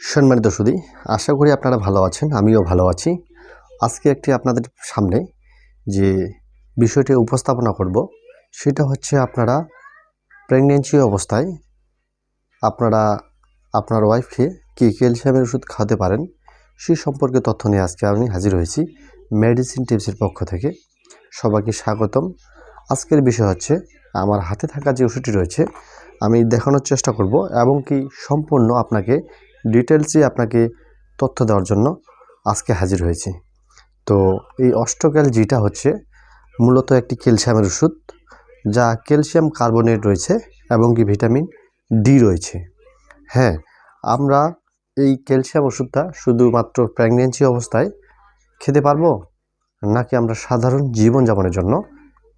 সম্মানিত সুদী আশা করি আপনারা ভালো আছেন, আমিও ভালো আছি। আজকে একটি আপনাদের সামনে যে বিষয়টি উপস্থাপনা করব, সেটা হচ্ছে আপনারা প্রেগনেন্সি অবস্থায় আপনারা, আপনার ওয়াইফকে কী ক্যালসিয়ামের ওষুধ খাওয়াতে পারেন, সে সম্পর্কে তথ্য নিয়ে আজকে আমি হাজির হয়েছি মেডিসিন টিপসের পক্ষ থেকে। সবাইকে স্বাগতম। আজকের বিষয় হচ্ছে, আমার হাতে থাকা যে ওষুধটি রয়েছে, আমি দেখানোর চেষ্টা করব এবং কি সম্পূর্ণ আপনাকে ডিটেলসে আপনাকে তথ্য দেওয়ার জন্য আজকে হাজির হয়েছি। তো এই অষ্টক্যাল জিটা হচ্ছে মূলত একটি ক্যালসিয়ামের ওষুধ, যা ক্যালসিয়াম কার্বনেট রয়েছে এবং কি ভিটামিন ডি রয়েছে। হ্যাঁ আমরা এই ক্যালসিয়াম ওষুধটা শুধুমাত্র প্রেগনেন্সি অবস্থায় খেতে পারব, নাকি আমরা সাধারণ জীবনযাপনের জন্য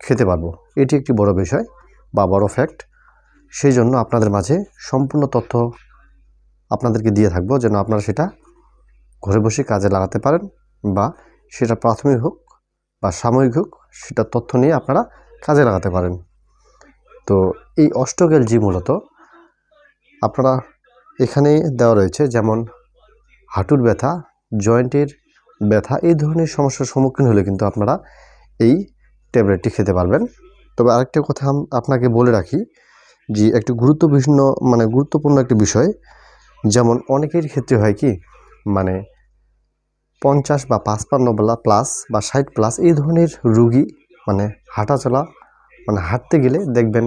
খেতে পারব? এটি একটি বড় বিষয় বা বড় ফ্যাক্ট সেই জন্য আপনাদের মাঝে সম্পূর্ণ তথ্য আপনাদেরকে দিয়ে থাকব যেন আপনারা সেটা ঘরে বসে কাজে লাগাতে পারেন বা সেটা প্রাথমিক হোক বা সাময়িক হোক, সেটা তথ্য নিয়ে আপনারা কাজে লাগাতে পারেন। তো এই অষ্টগেল জি মূলত আপনারা এখানে দেওয়া রয়েছে যেমন হাঁটুর ব্যথা, জয়েন্টের ব্যথা, এই ধরনের সমস্যার সম্মুখীন হলে কিন্তু আপনারা এই ট্যাবলেটটি খেতে পারবেন। তবে আরেকটা কথা আপনাকে বলে রাখি যে একটি গুরুত্বপূর্ণ মানে গুরুত্বপূর্ণ একটি বিষয় যেমন অনেকের ক্ষেত্রে হয় কি মানে পঞ্চাশ বা পাঁচপান্ন প্লাস বা ষাট প্লাস এই ধরনের রুগী মানে হাঁটা চলা মানে হাঁটতে গেলে দেখবেন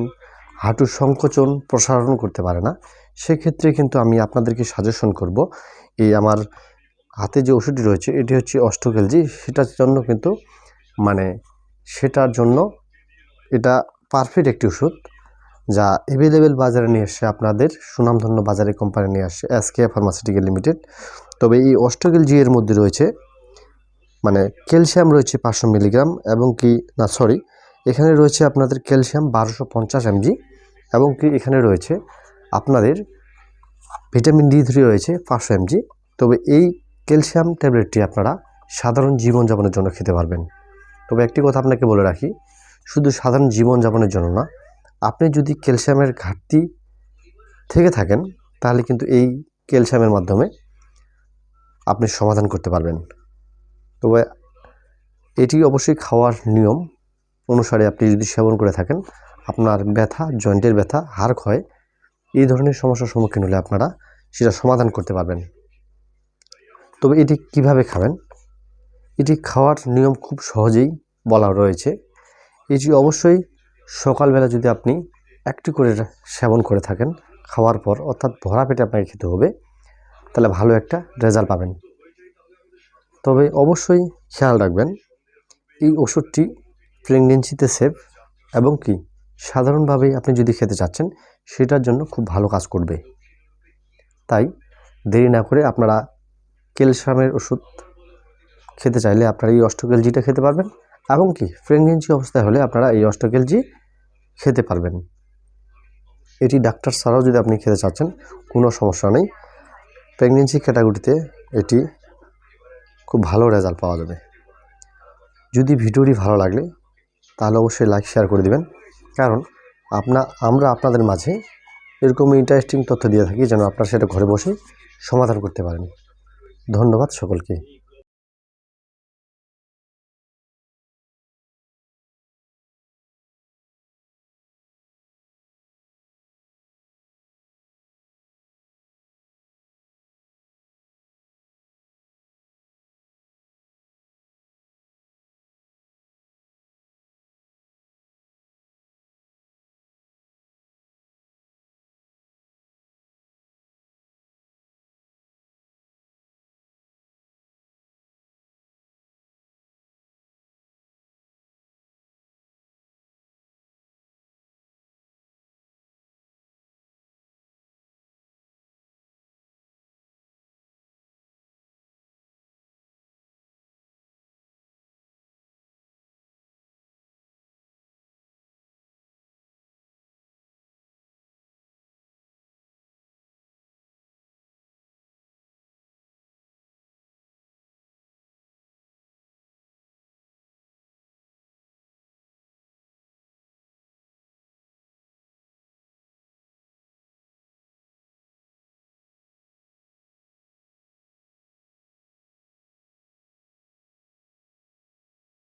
হাঁটুর সংকোচন প্রসারণ করতে পারে না। সেক্ষেত্রে কিন্তু আমি আপনাদেরকে সাজেশন করব, এই আমার হাতে যে ওষুধটি রয়েছে, এটি হচ্ছে অষ্টকেলজি, সেটার জন্য কিন্তু মানে সেটার জন্য এটা পারফেক্ট একটি ওষুধ। যা অ্যাভেলেবেল বাজারে নিয়ে এসে আপনাদের সুনামধন্য বাজারে কোম্পানি নিয়ে আসছে এসকে ফার্মাসিউটিক্যাল লিমিটেড তবে এই অষ্টগেল জি এর মধ্যে রয়েছে মানে ক্যালসিয়াম রয়েছে পাঁচশো মিলিগ্রাম এবং কি, না সরি এখানে রয়েছে আপনাদের ক্যালসিয়াম বারোশো পঞ্চাশ এমজি এবং কি এখানে রয়েছে আপনাদের ভিটামিন ডি থ্রি রয়েছে পাঁচশো এমজি তবে এই ক্যালসিয়াম ট্যাবলেটটি আপনারা সাধারণ জীবনযাপনের জন্য খেতে পারবেন। তবে একটি কথা আপনাকে বলে রাখি, শুধু সাধারণ জীবনযাপনের জন্য না আপনি যদি ক্যালসিয়ামের ঘাটতি থেকে থাকেন, তাহলে কিন্তু এই ক্যালসিয়ামের মাধ্যমে আপনি সমাধান করতে পারবেন। তবে এটি অবশ্যই খাওয়ার নিয়ম অনুসারে আপনি যদি সেবন করে থাকেন, আপনার ব্যথা, জয়েন্টের ব্যথা, হাড় ক্ষয়, এই ধরনের সমস্যার সম্মুখীন হলে আপনারা সেটা সমাধান করতে পারবেন। তবে এটি কীভাবে খাবেন? এটি খাওয়ার নিয়ম খুব সহজেই বলা রয়েছে। এটি অবশ্যই সকালবেলা যদি আপনি একটি করে সেবন করে থাকেন, খাওয়ার পর অর্থাৎ ভরা পেটে আপনাকে খেতে হবে, তাহলে ভালো একটা রেজাল্ট পাবেন। তবে অবশ্যই খেয়াল রাখবেন, এই ওষুধটি প্রেগনেন্সিতে সেফ এবং কি সাধারণভাবেই আপনি যদি খেতে চাচ্ছেন, সেটার জন্য খুব ভালো কাজ করবে। তাই দেরি না করে আপনারা ক্যালসিয়ামের ওষুধ খেতে চাইলে আপনারা এই অষ্টকেলজিটা খেতে পারবেন। এবং কি প্রেগনেন্সি অবস্থায় হলে আপনারা এই অষ্টকেলজি খেতে পারবেন। এটি ডাক্তার ছাড়াও যদি আপনি খেতে চাচ্ছেন, কোনো সমস্যা নেই। প্রেগনেন্সি ক্যাটাগরিতে এটি খুব ভালো রেজাল্ট পাওয়া যাবে। যদি ভিডিওটি ভালো লাগলে, তাহলে অবশ্যই লাইক, শেয়ার করে দিবেন। কারণ আপনা, আমরা আপনাদের মাঝে এরকম ইন্টারেস্টিং তথ্য দিয়ে থাকি যেন আপনারা সেটা ঘরে বসে সমাধান করতে পারেন। ধন্যবাদ সকলকে।